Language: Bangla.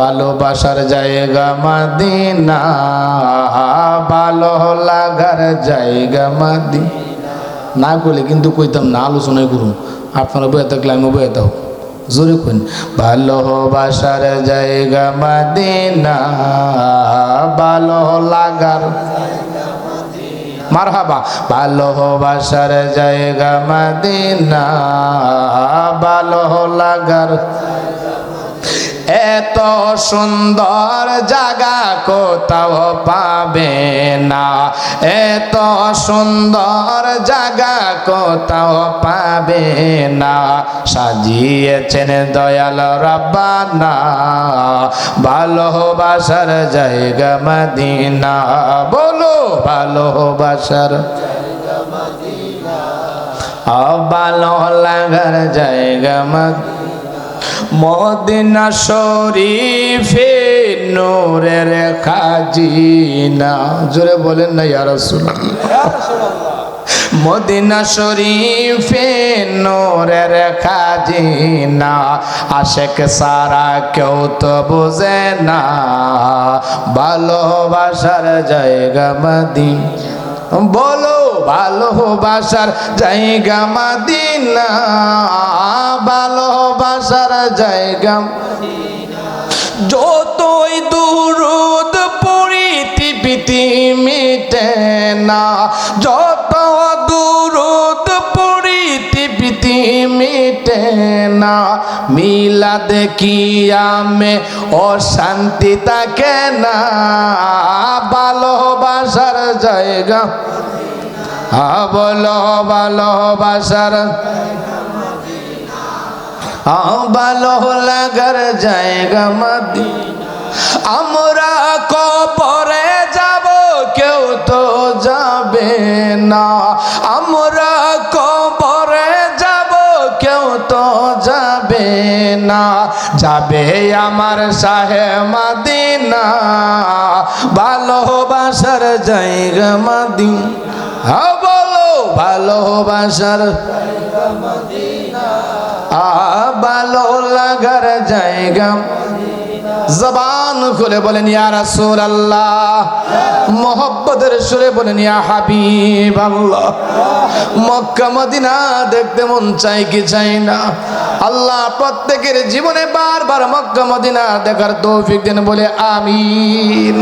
ভালোবাসার জায়গা মাদিনা, ভালো লাগার জায়গা মাদি না করলে কিন্তু কইতাম না আলোচনায় করুন। আপনারা বয়ে থাকলে আমি বয়ে থাক জোরে কইন, ভালোবাসার জায়গা মাদিনা, ভালো লাগার মারহাবা। ভালোবাসার জায়গা মাদিনা, ভালো লাগার এত সুন্দর জায়গা কোথাও পাবে না। এত সুন্দর জায়গা কোথাও পাবে না। সাজিয়েছেন দয়াল রব্বানা। ভালোবাসার জায়গা মদিনা। বলো ভালোবাসার ভালো লাগার জায়গা মদিনা। মদিনা শরীফে নূরের খাজিনা। জোরে বলেন না ইয়া রাসূলুল্লাহ। মদিনা শরীফে নূরের খাজিনা। আশেক সারা কেউ তো বোঝে না। ভালোবাসার জায়গা মদিনা। বলো ভালোবাসার জায়গা মাদিনা। ভালোবাসার জায়গা। যতই দুরুদ পড়িতি পিতি মিটে না, যত দুরুদ পড়িতি পিতি মিটে না মিলা দেখিয়ামে অশান্তি থাকে না। ভালোবাসার জায়গা। বলো, ভালোবাসার ভালো লাগার জায়গা মাদি। আমরা কবরে যাব, কেউ তো যাবে না। আমরা কবরে যাব, কেউ তো যাবে না। যাবে আমার সাহে মাদিনা। ভালোবাসার জায়গা মাদি। হ্যাঁ বলো ভালোবাসার আ ভালো লাগার জায়গা। জবান খুলে বলেন, ইয়া রাসূল আল্লাহ মোহব্বতের সুরে বলেন, ইয়া হাবিব আল্লাহ মক্কা, মদিনা দেখতে মন চাই কি চাই না। আল্লাহ প্রত্যেকের জীবনে বারবার মক্কা, মদিনা দেখার তৌফিক দেন বলে, আমিন।